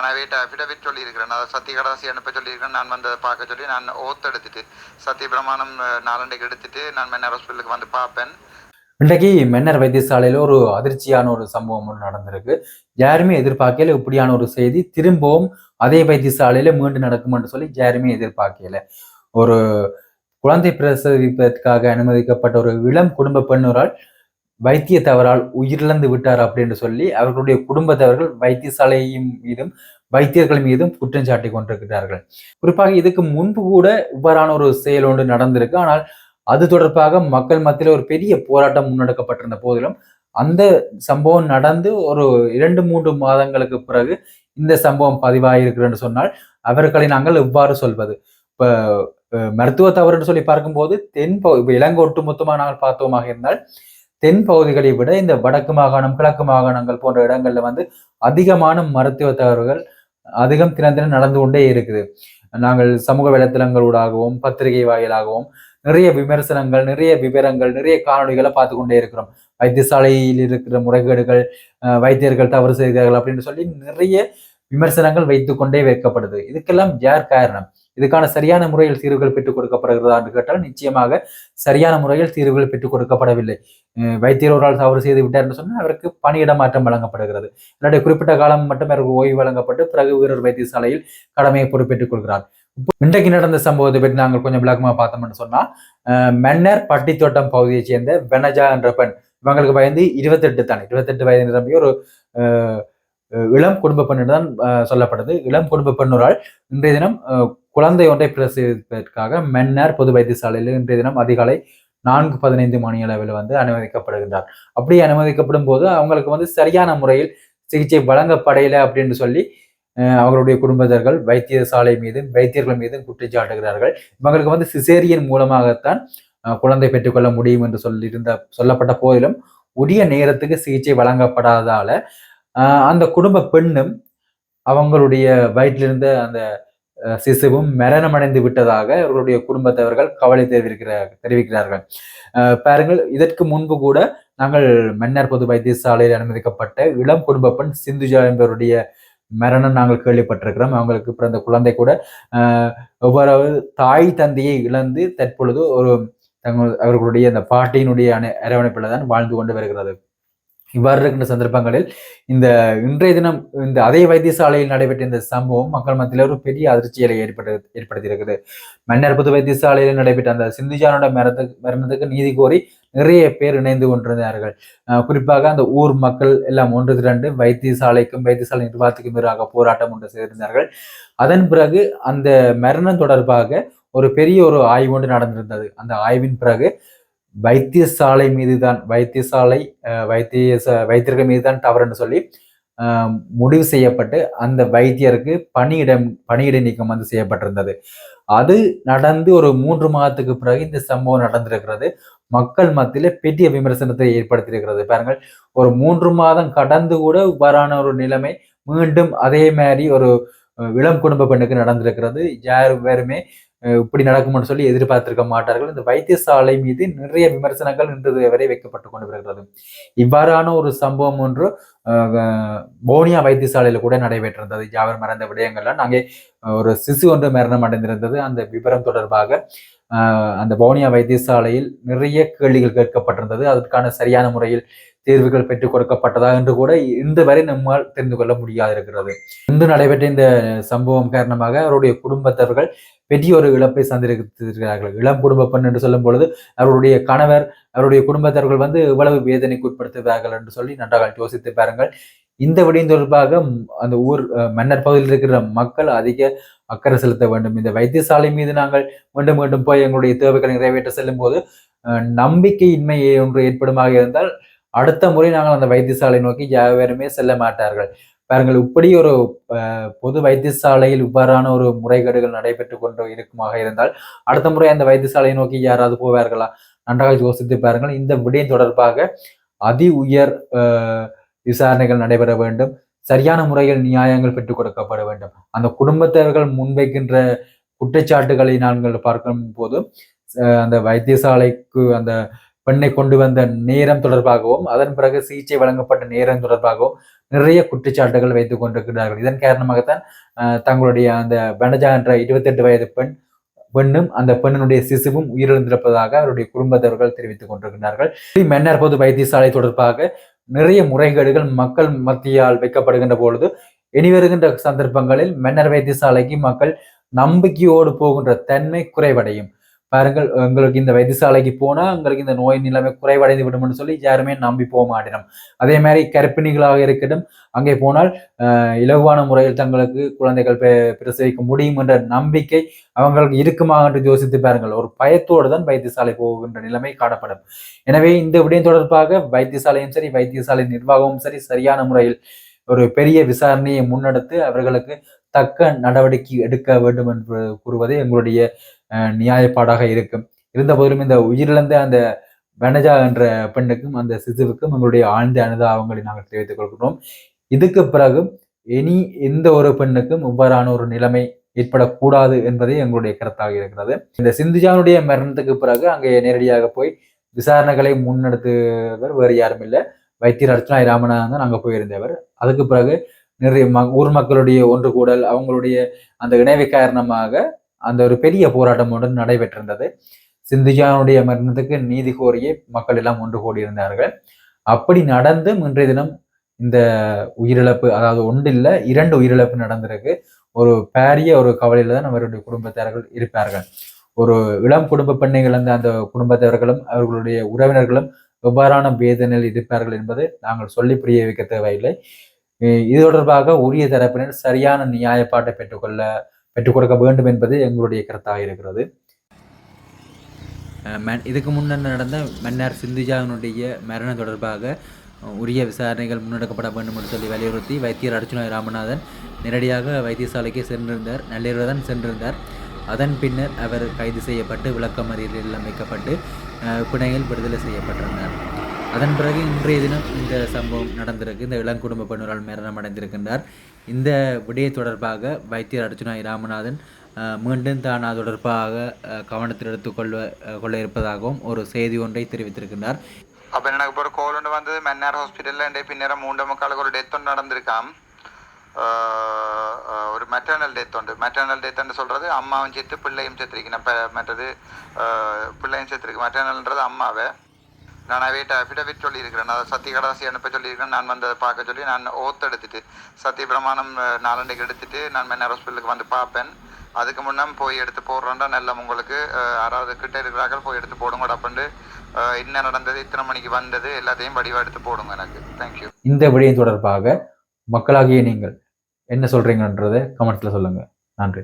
நான் அவையிட்ட அஃபிடவிட் சொல்லியிருக்கிறேன். அதை சத்திய கடாசி அனுப்ப சொல்லியிருக்கிறேன். நான் வந்து அதை பார்க்க சொல்லி நான் ஓத்து எடுத்துட்டு சத்திய பிரமாணம் நாலண்டைக்கு எடுத்துட்டு நான் மென்னர் ஹாஸ்பிட்டலுக்கு வந்து பார்ப்பேன். இன்றைக்கு மென்னர் வைத்தியசாலையில் ஒரு அதிர்ச்சியான ஒரு சம்பவம் ஒன்று நடந்திருக்கு. யாருமே எதிர்பார்க்கல இப்படியான ஒரு செய்தி திரும்பவும் அதே வைத்தியசாலையில் மீண்டும் நடக்கும்னு சொல்லி யாருமே எதிர்பார்க்கல ஒரு குழந்தை பிரசவிப்பதற்காக அனுமதிக்கப்பட்ட ஒரு இளம் குடும்ப பெண்ணொரால் வைத்திய தவறால் உயிரிழந்து விட்டார் அப்படின்னு சொல்லி அவர்களுடைய குடும்பத்தவர்கள் வைத்தியசாலையின் மீதும் வைத்தியர்கள் மீதும் குற்றம் சாட்டி கொண்டிருக்கிறார்கள். குறிப்பாக இதுக்கு முன்பு கூட இவ்வாறான ஒரு செயல் ஒன்று நடந்திருக்கு. ஆனால் அது தொடர்பாக மக்கள் மத்தியில் ஒரு பெரிய போராட்டம் முன்னெடுக்கப்பட்டிருந்த போதிலும் அந்த சம்பவம் நடந்து ஒரு இரண்டு மூன்று மாதங்களுக்கு பிறகு இந்த சம்பவம் பதிவாயிருக்கிறேன்னு சொன்னால் அவர்களை நாங்கள் இவ்வாறு சொல்வது? இப்ப மருத்துவ தவறுன்னு சொல்லி பார்க்கும்போது தென் இப்போ இலங்கை ஒட்டுமொத்தமாக நாங்கள் பார்த்தோமாக இருந்தால் தென் பகுதிகளை விட இந்த வடக்கு மாகாணம் கிழக்கு மாகாணங்கள் போன்ற இடங்கள்ல வந்து அதிகமான மருத்துவ தகவல்கள் அதிகம் தினம் தினம் நடந்து கொண்டே இருக்குது. நாங்கள் சமூக வலைத்தளங்களூடாகவும் பத்திரிகை வாயிலாகவும் நிறைய விமர்சனங்கள் நிறைய விவரங்கள் நிறைய காணொளிகளை பார்த்து கொண்டே இருக்கிறோம். வைத்தியசாலையில் இருக்கிற முறைகேடுகள் வைத்தியர்கள் தவறு செய்கிறார்கள் அப்படின்னு சொல்லி நிறைய விமர்சனங்கள் வைத்து கொண்டே வைக்கப்படுது. இதுக்கெல்லாம் யார் காரணம்? இதுக்கான சரியான முறையில் தீர்வுகள் பெற்றுக் கொடுக்கப்படுகிறதா என்று கேட்டால் நிச்சயமாக சரியான முறையில் தீர்வுகள் பெற்றுக் கொடுக்கப்படவில்லை. வைத்தியர் ஒரு ஆள் தவறு செய்து விட்டார் என்று சொன்னால் அவருக்கு பணியிட மாற்றம் வழங்கப்படுகிறது. இல்லாட்டி குறிப்பிட்ட காலம் மட்டும் அவருக்கு ஓய்வு வழங்கப்பட்டு பிறகு வீரர் வைத்தியசாலையில் கடமையை பொறுப்பேற்றுக் கொள்கிறார். இன்றைக்கு நடந்த சம்பவத்தை பற்றி நாங்கள் கொஞ்சம் விளக்கமாக பார்த்தோம்னு சொன்னால் மன்னர் பட்டித்தோட்டம் பகுதியைச் சேர்ந்த பெனஜா என்ற பெண் இவங்களுக்கு வயது இருபத்தெட்டு தான் இருபத்தெட்டு வயது நிரம்பிய ஒரு இளம் குடும்ப பெண்ணு தான் சொல்லப்பட்டது இளம் குடும்ப பெண்ணொரால் இன்றைய தினம் குழந்தை ஒன்றை பிரசவிப்பதற்காக மன்னர் பொது வைத்தியசாலையில் இன்றைய தினம் அதிகாலை நான்கு பதினைந்து மணி அளவில் வந்து அனுமதிக்கப்படுகின்றார். அப்படி அனுமதிக்கப்படும் போது அவங்களுக்கு வந்து சரியான முறையில் சிகிச்சை வழங்கப்படையில அப்படின்னு சொல்லி அவர்களுடைய குடும்பத்தர்கள் வைத்தியசாலை மீதும் வைத்தியர்கள் மீதும் குற்றச்சாட்டுகிறார்கள் இவங்களுக்கு வந்து சிசேரியன் மூலமாகத்தான் குழந்தை பெற்றுக்கொள்ள முடியும் என்று சொல்லியிருந்த சொல்லப்பட்ட போதிலும் உரிய நேரத்துக்கு சிகிச்சை வழங்கப்படாதால அந்த குடும்ப பெண்ணும் அவங்களுடைய வயிற்றிலிருந்து அந்த சிசுவும் மரணமடைந்து விட்டதாக அவர்களுடைய குடும்பத்தவர்கள் கவலை தெரிவிக்கிறார் தெரிவிக்கிறார்கள். பாருங்கள் இதற்கு முன்பு கூட நாங்கள் மன்னர் பொது வைத்தியசாலையில் அனுமதிக்கப்பட்ட இளம் குடும்ப பெண் சிந்துஜா என்பவருடைய மரணம் நாங்கள் கேள்விப்பட்டிருக்கிறோம். அவங்களுக்கு பிறந்த குழந்தை கூட ஒவ்வொரு தாய் தந்தையை இழந்து தற்பொழுது ஒரு தங்கள் அவர்களுடைய அந்த பாட்டியினுடைய அணை அரவணைப்பில் தான் வாழ்ந்து கொண்டு வருகிறது. இவ்வாறு இருக்கின்ற சந்தர்ப்பங்களில் இந்த இன்றைய தினம் இந்த அதே வைத்தியசாலையில் நடைபெற்ற இந்த சம்பவம் மக்கள் மத்தியில் ஒரு பெரிய அதிர்ச்சியை ஏற்பட்டு ஏற்படுத்தியிருக்குது மன்னர் புது வைத்தியசாலையில் நடைபெற்ற அந்த சிந்துஜானோட மரணத்துக்கு மரணத்துக்கு நீதி கோரி நிறைய பேர் இணைந்து கொண்டிருந்தார்கள். அஹ் குறிப்பாக அந்த ஊர் மக்கள் எல்லாம் ஒன்று திரண்டு வைத்தியசாலைக்கும் வைத்தியசாலை நிர்வாகத்துக்கும் எதிராக போராட்டம் ஒன்று செய்திருந்தார்கள். அதன் பிறகு அந்த மரணம் தொடர்பாக ஒரு பெரிய ஒரு ஆய்வு ஒன்று நடந்திருந்தது. அந்த ஆய்வின் பிறகு வைத்தியசாலை மீதுதான் வைத்தியசாலை வைத்திய வைத்தியர்கள் வைத்தியர்கள் மீதுதான் தவறுன்னு சொல்லி முடிவு செய்யப்பட்டு அந்த வைத்தியருக்கு பணியிடம் பணியிட நீக்கம் வந்து செய்யப்பட்டிருந்தது. அது நடந்து ஒரு மூன்று மாதத்துக்கு பிறகு இந்த சம்பவம் நடந்திருக்கிறது. மக்கள் மத்தியில பெரிய விமர்சனத்தை ஏற்படுத்தியிருக்கிறது. பாருங்கள் ஒரு மூன்று மாதம் கடந்து கூட வரான ஒரு நிலைமை மீண்டும் அதே மாதிரி ஒரு இளம் குடும்ப பெண்ணுக்கு நடந்திருக்கிறது. யார் வேறுமே இப்படி நடக்கும்னு சொல்லி எதிர்பார்த்திருக்க மாட்டார்கள். இந்த வைத்தியசாலை மீது நிறைய விமர்சனங்கள் இன்று வரை வைக்கப்பட்டு கொண்டு வருகிறது இவ்வாறான ஒரு சம்பவம் ஒன்று போனியா வைத்தியசாலையில் கூட நடைபெற்றிருந்தது. யாவர் மறந்த விடயங்கள்லாம் நாங்கள் ஒரு சிசு ஒன்று மரணம் அடைந்திருந்தது. அந்த விவரம் தொடர்பாக அந்த போனியா வைத்தியசாலையில் நிறைய கேள்விகள் கேட்கப்பட்டிருந்தது. அதற்கான சரியான முறையில் தேர்வுகள் பெற்றுக் கொடுக்கப்பட்டதா என்று கூட இன்று வரை நம்மால் தெரிந்து கொள்ள முடியாது இருக்கிறது இன்று நடைபெற்ற இந்த சம்பவம் காரணமாக அவருடைய குடும்பத்தவர்கள் பெரிய ஒரு இழப்பை சந்திருக்கிறார்கள் இளம் குடும்ப பெண் என்று சொல்லும் பொழுது அவருடைய கணவர் அவருடைய குடும்பத்தவர்கள் வந்து இவ்வளவு வேதனைக்கு உட்படுத்துவார்கள் என்று சொல்லி நன்றாக யோசித்து பாருங்கள். இந்த விடயம் தொடர்பாக அந்த ஊர் மன்னர் பகுதியில் இருக்கிற மக்கள் அதிக அக்கறை செலுத்த வேண்டும். இந்த வைத்தியசாலை மீது நாங்கள் மீண்டும் மீண்டும் போய் எங்களுடைய தேவைகளை நிறைவேற்ற செல்லும் போது நம்பிக்கையின்மை ஒன்று ஏற்படுமாக இருந்தால் அடுத்த முறை நாங்கள் அந்த வைத்தியசாலை நோக்கி யாருமே செல்ல மாட்டார்கள். பாருங்கள் இப்படி ஒரு பொது வைத்தியசாலையில் இவ்வாறான ஒரு முறைகேடுகள் நடைபெற்று கொண்டு இருக்குமாக இருந்தால் அடுத்த முறை அந்த வைத்தியசாலையை நோக்கி யாராவது போவார்களா? நன்றாக யோசித்து பாருங்கள். இந்த விடயம் தொடர்பாக அதி உயர் விசாரணைகள் நடைபெற வேண்டும். சரியான முறையில் நியாயங்கள் பெற்றுக் கொடுக்கப்பட வேண்டும். அந்த குடும்பத்தவர்கள் முன்வைக்கின்ற குற்றச்சாட்டுகளை நாங்கள் பார்க்கும் போது அந்த வைத்தியசாலைக்கு அந்த பெண்ணை கொண்டு வந்த நேரம் தொடர்பாகவும் அதன் பிறகு சிகிச்சை வழங்கப்பட்ட நேரம் தொடர்பாகவும் நிறைய குற்றச்சாட்டுகள் வைத்துக் கொண்டிருக்கிறார்கள். இதன் காரணமாகத்தான் தங்களுடைய அந்த பனஜா என்ற இருபத்தெட்டு வயது பெண் பெண்ணும் அந்த பெண்ணினுடைய சிசுவும் உயிரிழந்திருப்பதாக அவருடைய குடும்பத்தவர்கள் தெரிவித்துக் கொண்டிருக்கிறார்கள். மன்னர் பொது வைத்தியசாலை தொடர்பாக நிறைய முறைகேடுகள் மக்கள் மத்தியால் வைக்கப்படுகின்ற பொழுது இனி வருகின்ற சந்தர்ப்பங்களில் மன்னர் வைத்தியசாலைக்கு மக்கள் நம்பிக்கையோடு போகின்ற தன்மை குறைவடையும். பாருங்கள் எங்களுக்கு இந்த வைத்தியசாலைக்கு போனால் எங்களுக்கு இந்த நோய் நிலைமை குறைவடைந்து விடும்னு சொல்லி யாருமே நம்பி போக மாட்டினோம். அதே மாதிரி கர்ப்பிணிகளாக இருக்கட்டும் அங்கே போனால் இலகுவான முறையில் தங்களுக்கு குழந்தைகள் பெ- பிரசவிக்க முடியும் என்ற நம்பிக்கை அவங்களுக்கு இருக்குமா என்று யோசித்து பாருங்கள். ஒரு பயத்தோடு தான் வைத்தியசாலை போகின்ற நிலைமை காணப்படும். எனவே இந்த விடயம் தொடர்பாக வைத்தியசாலையும் சரி வைத்தியசாலை நிர்வாகமும் சரி சரியான முறையில் ஒரு பெரிய விசாரணையை முன்னெடுத்து அவர்களுக்கு தக்க நடவடிக்கை எடுக்க வேண்டும் என்று கூறுவதே எங்களுடைய நியாயப்பாடாக இருக்கும். இருந்த போதிலும் இந்த உயிரிழந்த அந்த வனஜா என்ற பெண்ணுக்கும் அந்த சிசுவுக்கும் எங்களுடைய ஆழ்ந்த அனுதாபங்களை நாங்கள் தெரிவித்துக் கொள்கிறோம் இதுக்கு பிறகு இனி எந்த ஒரு பெண்ணுக்கும் இவ்வாறான ஒரு நிலைமை ஏற்படக்கூடாது என்பதே எங்களுடைய கருத்தாக இருக்கிறது. இந்த சிந்துஜானுடைய மரணத்துக்கு பிறகு அங்கே நேரடியாக போய் விசாரணைகளை முன்னெடுத்தவர் வேறு யாரும் இல்லை. வைத்தியர் அர்ச்சனா ராமநாதன் தான் அங்கே போயிருந்தவர். அதுக்கு பிறகு நிறைய ம ஊர் மக்களுடைய ஒன்று கூடல் அவங்களுடைய அந்த இணைவு காரணமாக அந்த ஒரு பெரிய போராட்டம் ஒன்று நடைபெற்றிருந்தது. சிந்துஜானுடைய மரணத்துக்கு நீதி கோரியே மக்கள் எல்லாம் ஒன்று கூடியிருந்தார்கள். அப்படி நடந்து இன்றைய தினம் இந்த உயிரிழப்பு அதாவது ஒன்று இல்லை இரண்டு உயிரிழப்பு நடந்திருக்கு. ஒரு பாரிய ஒரு கவலையில தான் அவருடைய குடும்பத்தார்கள் இருப்பார்கள். ஒரு இளம் குடும்ப பெண்ணை இழந்த அந்த குடும்பத்தவர்களும் அவர்களுடைய உறவினர்களும் எவ்வாறான வேதனையில் இருப்பார்கள் என்பது நாங்கள் சொல்லி புரிய வைக்க தேவையில்லை. இது தொடர்பாக உரிய தரப்பினர் சரியான நியாயப்பாட்டை பெற்றுக்கொள்ள பெற்றுக் கொடுக்க வேண்டும் என்பது எங்களுடைய கருத்தாக இருக்கிறது. இதுக்கு முன்னர் நடந்த மன்னர் சிந்துஜாவினுடைய மரணம் தொடர்பாக உரிய விசாரணைகள் முன்னெடுக்கப்பட வேண்டும் என்று சொல்லி வலியுறுத்தி வைத்தியர் அர்ச்சுனா ராமநாதன் நேரடியாக வைத்தியசாலைக்கு சென்றிருந்தார். நள்ளிரவுடன் சென்றிருந்தார். அதன் பின்னர் அவர் கைது செய்யப்பட்டு விளக்கமறியலில் அமைக்கப்பட்டு பிணையில் விடுதலை செய்யப்பட்டிருந்தார். அதன் பிறகு இன்றைய தினம் இந்த சம்பவம் நடந்திருக்கு. இந்த இளங்குடும்ப பெண்ணொரால் மரணம் அடைந்திருக்கின்றார். இந்த விடய தொடர்பாக வைத்தியர் அர்ச்சுனா ராமநாதன் மீண்டும் தான் அது தொடர்பாக கவனத்தில் எடுத்துக்கொள்ள கொள்ள இருப்பதாகவும் ஒரு செய்தி ஒன்றை தெரிவித்திருக்கின்றார். அப்போ எனக்கு இப்போ ஒரு கோல் ஒன்று வந்தது. மென்னார் ஹாஸ்பிட்டலில் என் பின்னேரம் மூன்று முக்காலுக்கு ஒரு டெத் ஒன்று நடந்திருக்காம். ஒரு மெட்டர்னல் டெத் உண்டு. மெட்டர்னல் டெத்ன்னு சொல்கிறது அம்மாவும் செத்து பிள்ளையும் செத்துருக்கு இப்போ மற்றது பிள்ளையும் செத்துருக்கு மெட்டர்னல்ன்றது அம்மாவை. நான் அவையிட்ட அஃபிடவிட் சொல்லியிருக்கிறேன். நான் சத்திய கடாசி அனுப்ப சொல்லியிருக்கிறேன். நான் வந்து அதை பார்க்க சொல்லி நான் ஓத்து எடுத்துட்டு சத்திய பிரமாணம் நாலண்டைக்கு எடுத்துட்டு நான் மென்னர் ஹாஸ்பிட்டலுக்கு வந்து பார்ப்பேன். அதுக்கு முன்னே போய் எடுத்து போடுறோண்டா நல்ல உங்களுக்கு யாராவது கிட்ட இருக்கிறார்கள் போய் எடுத்து போடுங்க அப்படின்ட்டு என்ன நடந்தது இத்தனை மணிக்கு வந்தது எல்லாத்தையும் வடிவா எடுத்து போடுங்க எனக்கு. தேங்க்யூ இந்த விடயம் தொடர்பாக மக்களாகிய நீங்கள் என்ன சொல்றீங்கன்றதை கமெண்ட்ஸில் சொல்லுங்க. நன்றி.